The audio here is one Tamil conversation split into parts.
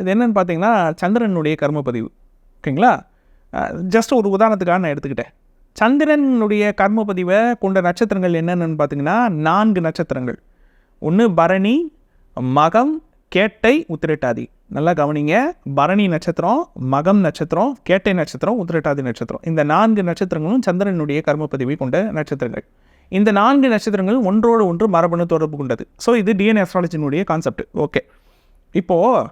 இது என்னன்னு பார்த்தீங்கன்னா சந்திரனுடைய கர்மப்பதிவு. ஓகேங்களா? ஜஸ்ட் ஒரு உதாரணத்துக்காக நான் எடுத்துக்கிட்டேன். சந்திரனுடைய கர்மப்பதிவை கொண்ட நட்சத்திரங்கள் என்னென்னு பார்த்தீங்கன்னா நான்கு நட்சத்திரங்கள். ஒன்று பரணி மகம் கேட்டை உத்திரட்டாதி. நல்லா கவனிங்க. பரணி நட்சத்திரம் மகம் நட்சத்திரம் கேட்டை நட்சத்திரம் உத்திரட்டாதி நட்சத்திரம். இந்த நான்கு நட்சத்திரங்களும் சந்திரனுடைய கர்மப்பதிவை கொண்ட நட்சத்திரங்கள். இந்த நான்கு நட்சத்திரங்கள் ஒன்றோடு ஒன்று மரபணு தொடர்பு கொண்டது. ஸோ இது டிஎன் அஸ்ட்ராலஜினுடைய கான்செப்ட் ஓகே இப்போது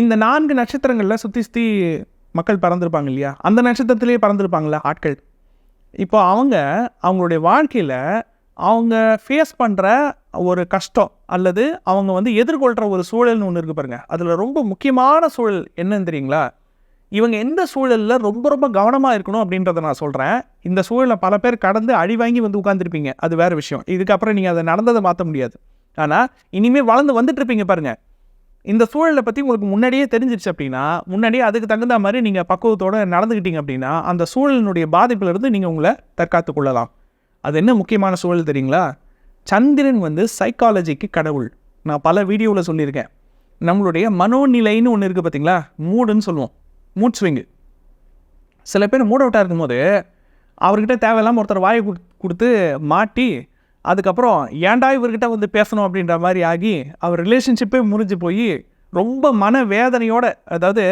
இந்த நான்கு நட்சத்திரங்களில் சுற்றி சுற்றி மக்கள் பறந்துருப்பாங்க இல்லையா? அந்த நட்சத்திரத்திலே பறந்துருப்பாங்களா ஆட்கள். இப்போ அவங்க அவங்களுடைய வாழ்க்கையில் அவங்க ஃபேஸ் பண்ணுற ஒரு கஷ்டம் அல்லது அவங்க வந்து எதிர்கொள்கிற ஒரு சூழல்னு ஒன்று இருக்குது பாருங்க. அதில் ரொம்ப முக்கியமான சூழல் என்னன்னு தெரியுங்களா? இவங்க எந்த சூழலில் ரொம்ப ரொம்ப கவனமாக இருக்கணும் அப்படின்றத நான் சொல்கிறேன் இந்த சூழலை பல பேர் கடந்து அடி வாங்கி வந்து உட்காந்துருப்பீங்க அது வேறு விஷயம். இதுக்கப்புறம் நீங்கள் அதை நடந்ததை மாற்ற முடியாது. ஆனால் இனிமேல் வளர்ந்து வந்துட்டு இருப்பீங்க பாருங்கள் இந்த சூழலை பற்றி உங்களுக்கு முன்னாடியே தெரிஞ்சிருச்சு அப்படின்னா முன்னாடியே அதுக்கு தகுந்த மாதிரி நீங்கள் பக்குவத்தோடு நடந்துக்கிட்டீங்க அப்படின்னா அந்த சூழலினுடைய பாதிப்பிலிருந்து நீங்கள் உங்களை தற்காத்து கொள்ளலாம் அது என்ன முக்கியமான சூழல் தெரியுங்களா? சந்திரன் வந்து சைக்காலஜிக்கு கடவுள். நான் பல வீடியோவில் சொல்லியிருக்கேன். நம்மளுடைய மனோநிலைன்னு ஒன்று இருக்குது பார்த்தீங்களா மூடுன்னு சொல்லுவோம். Mood swing. சில பேர் மூட் அவுட்டாக இருக்கும்போது அவர்கிட்ட தேவையில்லாமல் ஒருத்தர் வாயை கொடுத்து மாட்டி அதுக்கப்புறம் ஏன்டா இவர்கிட்ட வந்து பேசணும் அப்படின்ற மாதிரி ஆகி அவர் ரிலேஷன்ஷிப்பே முறிஞ்சு போய் ரொம்ப மன வேதனையோட அதாவது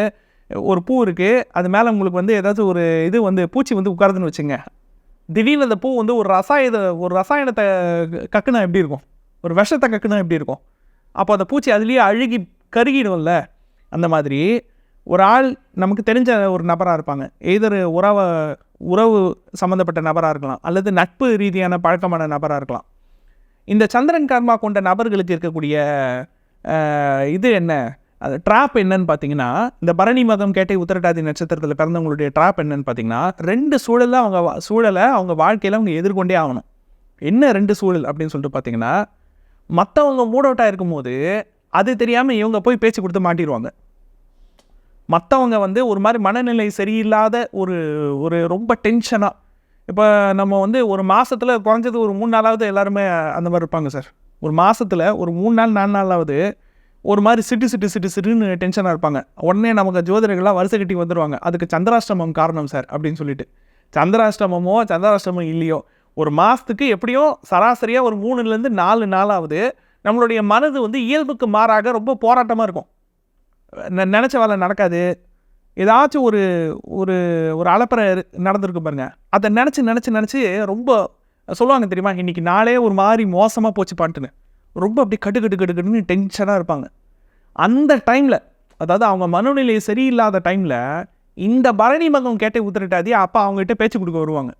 ஒரு பூ இருக்குது அது மேலே உங்களுக்கு வந்து ஏதாச்சும் ஒரு இது வந்து பூச்சி வந்து உட்காருதுன்னு வச்சுங்க. திடீர்னு அந்த பூ வந்து ஒரு ரசாயன ஒரு ரசாயனத்தை கக்குனா எப்படி இருக்கும்? ஒரு விஷத்தை கக்குனா எப்படி இருக்கும்? அப்போ அந்த பூச்சி அதுலேயே அழுகி கருகிடும்ல அந்த மாதிரி. ஒரு ஆள் நமக்கு தெரிஞ்ச ஒரு நபராக இருப்பாங்க. எதர் உறவை உறவு சம்மந்தப்பட்ட நபராக இருக்கலாம். அல்லது நட்பு ரீதியான பழக்கமான நபராக இருக்கலாம். இந்த சந்திரன் கர்மா கொண்ட நபர்களுக்கு இருக்கக்கூடிய இது என்ன? அது ட்ராப் என்னன்னு பார்த்தீங்கன்னா இந்த பரணி மதம் கேட்டை உத்திரட்டாதி நட்சத்திரத்தில் பிறந்தவங்களுடைய ட்ராப் என்னன்னு பார்த்தீங்கன்னா ரெண்டு சூழலில் அவங்க சூழலை அவங்க வாழ்க்கையில் அவங்க எதிர்கொண்டே ஆகணும். என்ன ரெண்டு சூழல் அப்படின்னு சொல்லிட்டு பார்த்தீங்கன்னா மற்றவங்க மூட் அவுட்டாக இருக்கும்போது அது தெரியாமல் இவங்க போய் பேச்சு கொடுத்து மாட்டிடுவாங்க மற்றவங்க வந்து ஒரு மாதிரி மனநிலை சரியில்லாத ஒரு ஒரு ரொம்ப டென்ஷனாக இப்போ நம்ம வந்து ஒரு மாதத்தில் குறைஞ்சது ஒரு மூணு நாளாவது எல்லாருமே அந்த மாதிரி இருப்பாங்க சார். ஒரு மாதத்தில் ஒரு மூணு நாள் நாலு நாளாவது ஒரு மாதிரி சிட்டு சிட்டு சிட்டு சிட்டுன்னு டென்ஷனாக இருப்பாங்க. உடனே நமக்கு ஜோதிடர்கள்லாம் வரிசை கட்டி வந்துடுவாங்க அதுக்கு சந்திராஷ்டமம் காரணம் சார் அப்படின்னு சொல்லிட்டு. சந்திராஷ்டமமோ சந்திராஷ்டமம் இல்லையோ ஒரு மாதத்துக்கு எப்படியும் சராசரியாக ஒரு மூணுலேருந்து நாலு நாளாவது நம்மளுடைய மனது வந்து இயல்புக்கு மாறாக ரொம்ப போராட்டமாக இருக்கும். நினச்ச வேலை நடக்காது. ஏதாச்சும் ஒரு ஒரு ஒரு அலப்பறை நடந்திருக்கு பாருங்க. அதை நினச்சி நினச்சி நினச்சி ரொம்ப சொல்லுவாங்க தெரியுமா? இன்னைக்கு நாளே ஒரு மாதிரி மோசமாக போச்சு பாட்டுன்னு. ரொம்ப அப்படி கட்டு கட்டு கட்டு கட்டுன்னு டென்ஷனாக இருப்பாங்க. அந்த டைமில் அதாவது அவங்க மனநிலை சரியில்லாத டைமில் இந்த பரணி மகம் கேட்டே உத்தரட்டாதி அப்போ அவங்ககிட்ட பேச்சு கொடுக்க வருவாங்க.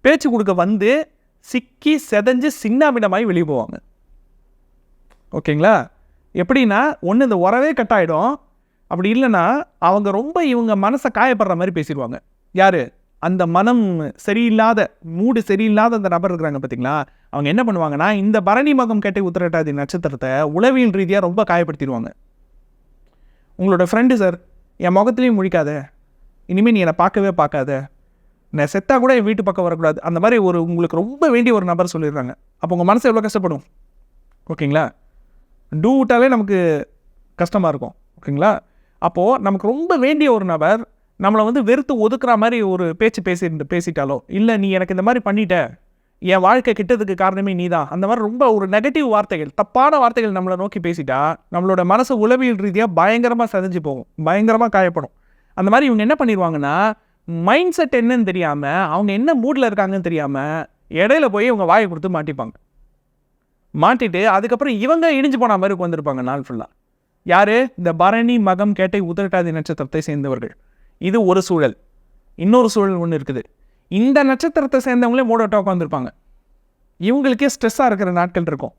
பேச்சு கொடுக்க வந்து சிக்கி செதஞ்சு சின்னாபிடமாய் வெளியே போவாங்க. ஓகேங்களா? எப்படின்னா ஒன்று இந்த உறவே கட் ஆகிடும் அப்படி இல்லைன்னா அவங்க ரொம்ப இவங்க மனசை காயப்படுற மாதிரி பேசிடுவாங்க. யார்? அந்த மனம் சரியில்லாத மூடு சரியில்லாத அந்த நபர் இருக்கிறாங்க பார்த்தீங்களா அவங்க என்ன பண்ணுவாங்கன்னா இந்த பரணி மகம் கேட்டை உத்திரட்டாதி நட்சத்திரத்தை உளவியல் ரீதியாக ரொம்ப காயப்படுத்திடுவாங்க. உங்களோட ஃப்ரெண்டு சார் என் முகத்துலேயும் முழிக்காத. இனிமேல் நீ என்னை பார்க்கவே பார்க்காத. நான் செத்தா கூட என் வீட்டு பக்கம் வரக்கூடாது. அந்த மாதிரி ஒரு உங்களுக்கு ரொம்ப வேண்டிய ஒரு நபர் சொல்லிடுறாங்க. அப்போ உங்கள் மனசு எவ்வளோ கஷ்டப்படும்? ஓகேங்களா? டூ விட்டாலே நமக்கு கஷ்டமாக இருக்கும். ஓகேங்களா? அப்போது நமக்கு ரொம்ப வேண்டிய ஒரு நபர் நம்மளை வந்து வெறுத்து ஒதுக்குற மாதிரி ஒரு பேச்சு பேசி பேசிட்டாலோ இல்லை நீ எனக்கு இந்த மாதிரி பண்ணிட்ட. என் வாழ்க்கை கிட்டதுக்கு காரணமே நீ தான். அந்த மாதிரி ரொம்ப ஒரு நெகட்டிவ் வார்த்தைகள் தப்பான வார்த்தைகள் நம்மளை நோக்கி பேசிட்டா நம்மளோட மனசு உளவியல் ரீதியாக பயங்கரமாக செதஞ்சு போகும் பயங்கரமாக காயப்படும். அந்த மாதிரி இவங்க என்ன பண்ணிடுவாங்கன்னா மைண்ட் செட் என்னன்னு தெரியாமல் அவங்க என்ன மூடில் இருக்காங்கன்னு தெரியாமல் இடையில போய் இவங்க வாயை கொடுத்து மாட்டிப்பாங்க. மாட்டிட்டு அதுக்கப்புறம் இவங்க இடிஞ்சு போன மாதிரி உட்காந்துருப்பாங்க நாள் ஃபுல்லாக யார்? இந்த பரணி மகம் கேட்டை உதரட்டாதி நட்சத்திரத்தை சேர்ந்தவர்கள். இது ஒரு சூழல். இன்னொரு சூழல் ஒன்று இருக்குது. இந்த நட்சத்திரத்தை சேர்ந்தவங்களே மூடட்டாக உட்காந்துருப்பாங்க இவங்களுக்கே ஸ்ட்ரெஸ்ஸாக இருக்கிற நாட்கள் இருக்கும்.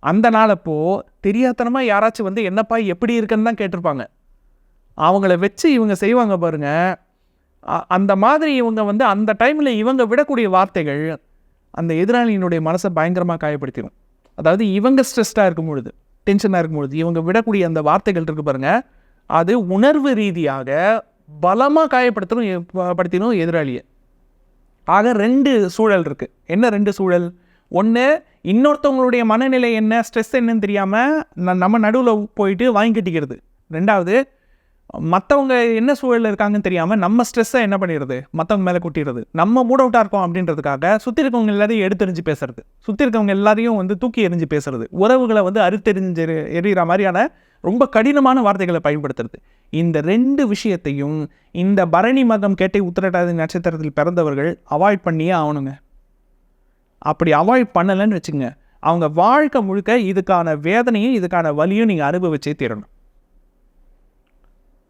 அந்த நாளப்போ தெரியாதனமாக யாராச்சும் வந்து என்னப்பா எப்படி இருக்குன்னு தான் கேட்டிருப்பாங்க. அவங்கள வச்சு இவங்க செய்வாங்க பாருங்கள் அ- அந்த மாதிரி இவங்க வந்து அந்த டைமில் இவங்க விடக்கூடிய வார்த்தைகள் அந்த எதிராளியினுடைய மனசை பயங்கரமாக காயப்படுத்திடும் அதாவது இவங்க ஸ்ட்ரெஸ்டாக இருக்கும் பொழுது டென்ஷனாக இருக்கும் பொழுது இவங்க விடக்கூடிய அந்த வார்த்தைகள் இருக்கு பாருங்கள் அது உணர்வு ரீதியாக பலமாக காயப்படுத்தணும் எ- எதிராளியை. ஆக ரெண்டு சூழல் இருக்குது என்ன ரெண்டு சூழல்? ஒன்று இன்னொருத்தவங்களுடைய மனநிலை என்ன ஸ்ட்ரெஸ் என்னன்னு தெரியாமல் நம்ம நடுவில் போயிட்டு வாங்கி கட்டிக்கிறது. ரெண்டாவது மற்றவங்க என்ன சூழலில் இருக்காங்கன்னு தெரியாமல் நம்ம ஸ்ட்ரெஸ்ஸை என்ன பண்ணிடுறது? மற்றவங்க மேலே கொட்டிடுறது. நம்ம மூட் அவுட்டாக இருக்கோம் அப்படின்றதுக்காக சுற்றி இருக்கவங்க எல்லாரையும் எடுத்தெறிஞ்சு பேசுறது. சுற்றி இருக்கவங்க எல்லாரையும் வந்து தூக்கி எறிஞ்சு பேசுறது. உறவுகளை வந்து அறுத்தெறிஞ்சு எறிகிற மாதிரியான ரொம்ப கடினமான வார்த்தைகளை பயன்படுத்துறது. இந்த ரெண்டு விஷயத்தையும் இந்த பரணி மகம் கேட்டை உத்திரட்டாதி நட்சத்திரத்தில் பிறந்தவர்கள் அவாய்ட் பண்ணியே ஆகணுங்க. அப்படி அவாய்ட் பண்ணலைன்னு வச்சுங்க அவங்க வாழ்க்கை முழுக்க இதுக்கான வேதனையும் இதுக்கான வலியும் நீங்கள் அனுபவிச்சே தீரணும்.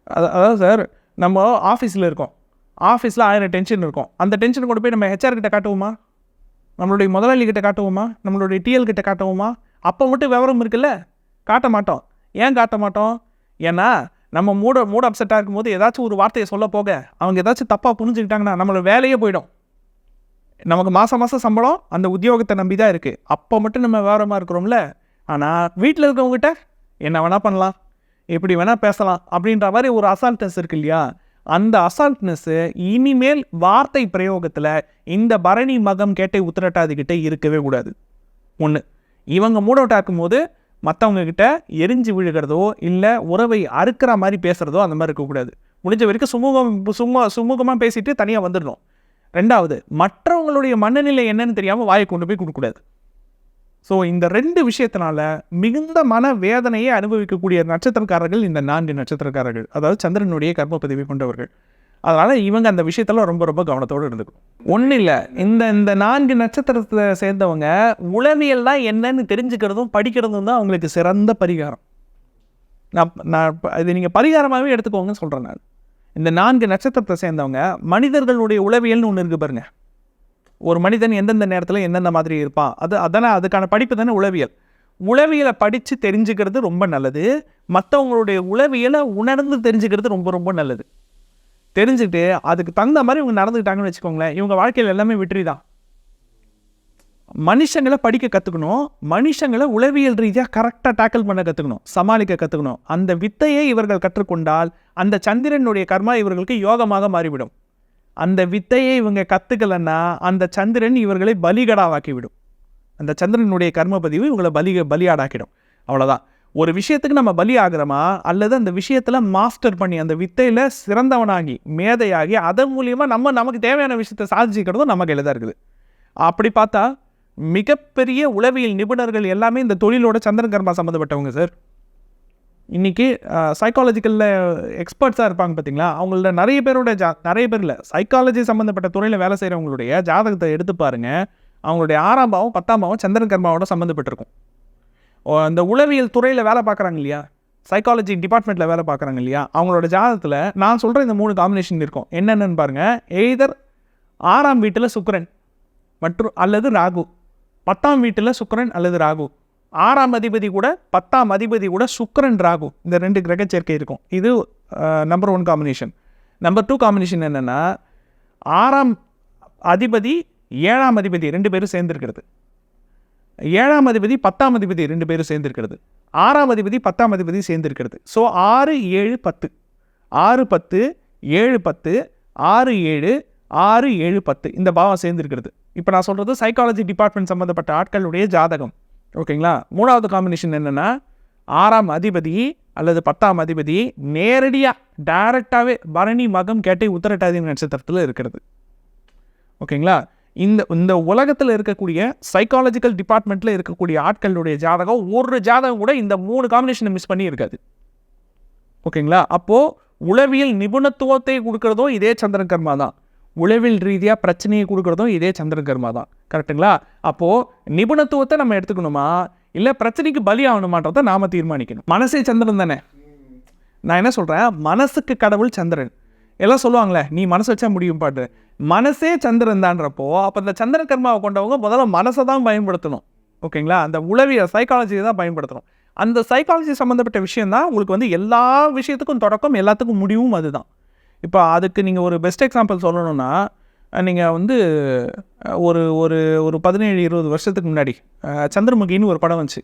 அதாவது சார் நம்ம ஆஃபீஸில் இருக்கோம். ஆஃபீஸில் ஆயிரம் டென்ஷன் இருக்கும். அந்த டென்ஷன் கொண்டு போய் நம்ம ஹெச்ஆர் கிட்ட காட்டுவோமா? நம்மளுடைய முதலாளி கிட்ட காட்டுவோமா? நம்மளுடைய டிஎல் கிட்ட காட்டுவோமா? அப்போ மட்டும் விவரம் இருக்குல்ல? காட்ட மாட்டோம். ஏன் காட்ட மாட்டோம்? ஏன்னா நம்ம மூட மூட அப்செட்டாக இருக்கும்போது ஏதாச்சும் ஒரு வார்த்தையை சொல்ல போக அவங்க ஏதாச்சும் தப்பாக புரிஞ்சுக்கிட்டாங்கன்னா நம்மளோட வேலையே போயிடும். நமக்கு மாதம் மாதம் சம்பளம் அந்த உத்தியோகத்தை நம்பி தான் இருக்குது அப்போ மட்டும் நம்ம விவரமாக இருக்கிறோம்ல? ஆனால் வீட்டில் இருக்கவங்ககிட்ட என்ன வேணால் பண்ணலாம். எப்படி வேணால் பேசலாம் அப்படின்ற மாதிரி ஒரு அசால்ட்னஸ் இருக்கு இல்லையா? அந்த அசால்ட்னஸ்ஸு இனிமேல் வார்த்தை பிரயோகத்தில் இந்த பரணி மகம் கேட்டை உத்திரட்டாதிக்கிட்ட இருக்கவே கூடாது. ஒன்று இவங்க மூட் அவுட் ஆக்கும்போது மற்றவங்க கிட்ட எரிஞ்சு விழுகிறதோ இல்லை உறவை அறுக்கிற மாதிரி பேசுகிறதோ அந்த மாதிரி இருக்கக்கூடாது முடிஞ்ச வரைக்கும் சுமூகம் சும்மா சுமூகமாக பேசிட்டு தனியாக வந்துடணும். ரெண்டாவது மற்றவங்களுடைய மனநிலை என்னன்னு தெரியாமல் வாயை கொண்டு போய் கொடுக்கக்கூடாது ஸோ இந்த ரெண்டு விஷயத்தினால மிகுந்த மன வேதனையை அனுபவிக்கக்கூடிய நட்சத்திரக்காரர்கள் இந்த நான்கு நட்சத்திரக்காரர்கள். அதாவது சந்திரனுடைய கர்ம பதிவை கொண்டவர்கள். அதனால் இவங்க அந்த விஷயத்தில் ரொம்ப ரொம்ப கவனத்தோடு இருந்துக்கணும். ஒன்றும் இல்லை. இந்த இந்த நான்கு நட்சத்திரத்தை சேர்ந்தவங்க உளவியல் தான் என்னன்னு தெரிஞ்சுக்கிறதும் படிக்கிறதும் தான் அவங்களுக்கு சிறந்த பரிகாரம். நான் நான் இது நீங்கள் பரிகாரமாகவே எடுத்துக்கோங்கன்னு சொல்கிறேன் நான். இந்த நான்கு நட்சத்திரத்தை சேர்ந்தவங்க மனிதர்களுடைய உளவியல்னு ஒன்று இருக்கு பாருங்கள் ஒரு மனிதன் எந்தெந்த நேரத்தில் எந்தெந்த மாதிரி இருப்பான்? அது அதானே அதுக்கான படிப்பு தானே உளவியல். உளவியலை படித்து தெரிஞ்சுக்கிறது ரொம்ப நல்லது. மற்றவங்களுடைய உளவியலை உணர்ந்து தெரிஞ்சுக்கிறது ரொம்ப ரொம்ப நல்லது. தெரிஞ்சுக்கிட்டு அதுக்கு தகுந்த மாதிரி இவங்க நடந்துக்கிட்டாங்கன்னு வச்சுக்கோங்களேன் இவங்க வாழ்க்கையில் எல்லாமே வெற்றி தான் மனுஷங்களை படிக்க கற்றுக்கணும் மனுஷங்களை உளவியல் ரீதியாக கரெக்டாக டேக்கிள் பண்ண கற்றுக்கணும் சமாளிக்க கற்றுக்கணும் அந்த வித்தையை இவர்கள் கற்றுக்கொண்டால் அந்த சந்திரனுடைய கர்மா இவர்களுக்கு யோகமாக மாறிவிடும். அந்த வித்தையை இவங்க கற்றுக்கலன்னா அந்த சந்திரன் இவர்களை பலிகடாவாக்கிவிடும். அந்த சந்திரனுடைய கர்மபதிவு இவங்களை பலி பலியாடாக்கிடும். அவ்வளோதான் ஒரு விஷயத்துக்கு நம்ம பலி ஆகிறோமா? அல்லது அந்த விஷயத்தில் மாஸ்டர் பண்ணி அந்த வித்தையில் சிறந்தவனாகி மேதையாகி அதன் மூலியமாக நம்ம நமக்கு தேவையான விஷயத்தை சாதிச்சுக்கிறதும் நம்ம கையில் தான் இருக்குது. அப்படி பார்த்தா மிகப்பெரிய உளவியல் நிபுணர்கள் எல்லாமே இந்த தொழிலோட சந்திரன் கர்மா சம்மந்தப்பட்டவங்க சார். இன்றைக்கி சைக்காலஜிக்கலில் எக்ஸ்பர்ட்ஸாக இருப்பாங்க பார்த்தீங்களா அவங்கள நிறைய பேரோட ஜா நிறைய பேர் இல்லை. சைக்காலஜி சம்மந்தப்பட்ட துறையில் வேலை செய்கிறவங்களுடைய ஜாதகத்தை எடுத்து பாருங்கள் அவங்களுடைய ஆறாம் பாவம் பத்தாம் பாவம் சந்திரன் கர்மாவோட சம்மந்தப்பட்டிருக்கும் ஓ, அந்த உளவியல் துறையில் வேலை பார்க்குறாங்க இல்லையா? சைக்காலஜி டிபார்ட்மெண்ட்டில் வேலை பார்க்குறாங்க இல்லையா? அவங்களோட ஜாதகத்தில் நான் சொல்கிற இந்த மூணு காம்பினேஷன் இருக்கும். என்னென்னு பாருங்கள் எய்தர் ஆறாம் வீட்டில் சுக்கரன் மற்றும் அல்லது ராகு. பத்தாம் வீட்டில் சுக்கரன் அல்லது ராகு. ஆறாம் அதிபதி கூட பத்தாம் அதிபதி கூட சுக்கிரன் ராகு. இந்த ரெண்டு கிரக சேர்க்கை இருக்கும். இது number one combination number two combination என்னென்னா ஆறாம் அதிபதி ஏழாம் அதிபதி ரெண்டு பேரும் சேர்ந்துருக்கிறது. ஏழாம் அதிபதி பத்தாம் அதிபதி ரெண்டு பேரும் சேர்ந்துருக்கிறது. ஆறாம் அதிபதி பத்தாம் அதிபதி சேர்ந்துருக்கிறது. ஸோ ஆறு ஏழு பத்து. ஆறு பத்து ஏழு பத்து. ஆறு ஏழு ஆறு ஏழு பத்து. இந்த பாவம் சேர்ந்துருக்கிறது. இப்போ நான் சொல்கிறது சைக்காலஜி டிபார்ட்மெண்ட் சம்மந்தப்பட்ட ஆட்களுடைய ஜாதகம். ஓகேங்களா? மூணாவது காம்பினேஷன் என்னென்னா ஆறாம் அதிபதி அல்லது பத்தாம் அதிபதி நேரடியாக டைரெக்டாகவே பரணி மகம் கேட்டை உத்தரட்டாதி நட்சத்திரத்தில் இருக்கிறது. ஓகேங்களா? இந்த இந்த உலகத்தில் இருக்கக்கூடிய சைக்காலஜிக்கல் டிபார்ட்மெண்ட்டில் இருக்கக்கூடிய ஆட்களுடைய ஜாதகம் ஒரு ஜாதகம் கூட இந்த மூணு காம்பினேஷனை மிஸ் பண்ணி இருக்காது. ஓகேங்களா? அப்போது உளவியல் நிபுணத்துவத்தை கொடுக்குறதும் இதே சந்திரன் கர்மா தான். உளவில் ரீதியாக பிரச்சனையை கொடுக்குறதும் இதே சந்திரன் கர்மா தான். கரெக்ட்டுங்களா? அப்போது நிபுணத்துவத்தை நம்ம எடுத்துக்கணுமா? இல்லை பிரச்சனைக்கு பலி ஆகணுமான்றதை நாம் தீர்மானிக்கணும். மனசே சந்திரன் தானே? நான் என்ன சொல்கிறேன் மனசுக்கு கடவுள் சந்திரன். எல்லாம் சொல்லுவாங்களே நீ மனசு வச்சா முடியும் பாட்டு. மனசே சந்திரன் தான்றப்போ அப்போ இந்த சந்திரன் கர்மாவை கொண்டவங்க முதல்ல மனசை தான் பயன்படுத்தணும். ஓகேங்களா? அந்த உளவியல் சைக்காலஜியை தான் பயன்படுத்தணும். அந்த சைக்காலஜி சம்மந்தப்பட்ட விஷயம் தான் உங்களுக்கு வந்து எல்லா விஷயத்துக்கும் தொடக்கம் எல்லாத்துக்கும் முடிவும் அதுதான். இப்போ அதுக்கு நீங்கள் ஒரு பெஸ்ட் எக்ஸாம்பிள் சொல்லணும்னா நீங்கள் வந்து ஒரு ஒரு ஒரு பதினேழு இருபது வருஷத்துக்கு முன்னாடி சந்திரமுகின்னு ஒரு படம் வந்துச்சு.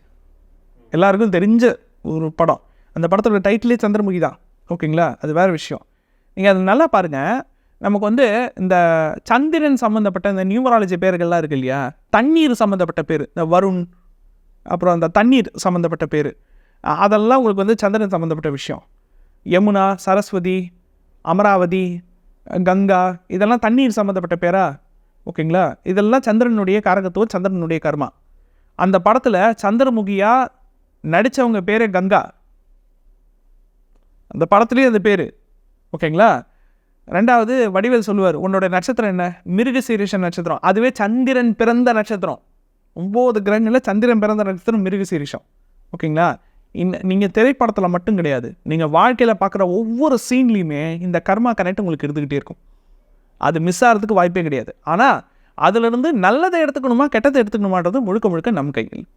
எல்லாருக்கும் தெரிஞ்ச ஒரு படம். அந்த படத்தோட டைட்டிலே சந்திரமுகி தான். ஓகேங்களா? அது வேறு விஷயம். நீங்கள் அது நல்லா பாருங்கள் நமக்கு வந்து இந்த சந்திரன் சம்மந்தப்பட்ட இந்த நியூமராலஜி பேர்கள்லாம் இருக்கு இல்லையா? தண்ணீர் சம்மந்தப்பட்ட பேர் இந்த வருண் அப்புறம் அந்த தண்ணீர் சம்மந்தப்பட்ட பேர். அதெல்லாம் உங்களுக்கு வந்து சந்திரன் சம்மந்தப்பட்ட விஷயம். யமுனா சரஸ்வதி அமராவதி கங்கா இதெல்லாம் தண்ணீர் சம்மந்தப்பட்ட பேரா? ஓகேங்களா? இதெல்லாம் சந்திரனுடைய காரகத்துவம் சந்திரனுடைய கர்மா. அந்த படத்தில் சந்திரமுகியா நடித்தவங்க பேர் கங்கா. அந்த படத்துலேயே அந்த பேர். ஓகேங்களா? ரெண்டாவது வடிவேல் சொல்லுவார் உன்னோட நட்சத்திரம் என்ன? மிருகசீரிஷ நட்சத்திரம். அதுவே சந்திரன் பிறந்த நட்சத்திரம். ஒம்பது கிரகங்களில் சந்திரன் பிறந்த நட்சத்திரம் மிருகசீரிஷம். ஓகேங்களா? இந்த நீங்கள் திரைப்படத்தில் மட்டும் கிடையாது. நீங்கள் வாழ்க்கையில் பார்க்குற ஒவ்வொரு சீன்லேயுமே இந்த கர்மா கனெக்ட் உங்களுக்கு இருந்துக்கிட்டே இருக்கும். அது மிஸ் ஆகிறதுக்கு வாய்ப்பே கிடையாது. ஆனால் அதிலிருந்து நல்லதை எடுத்துக்கணுமா கெட்டதை எடுத்துக்கணுமான்றது முழுக்க முழுக்க நம் கையில்.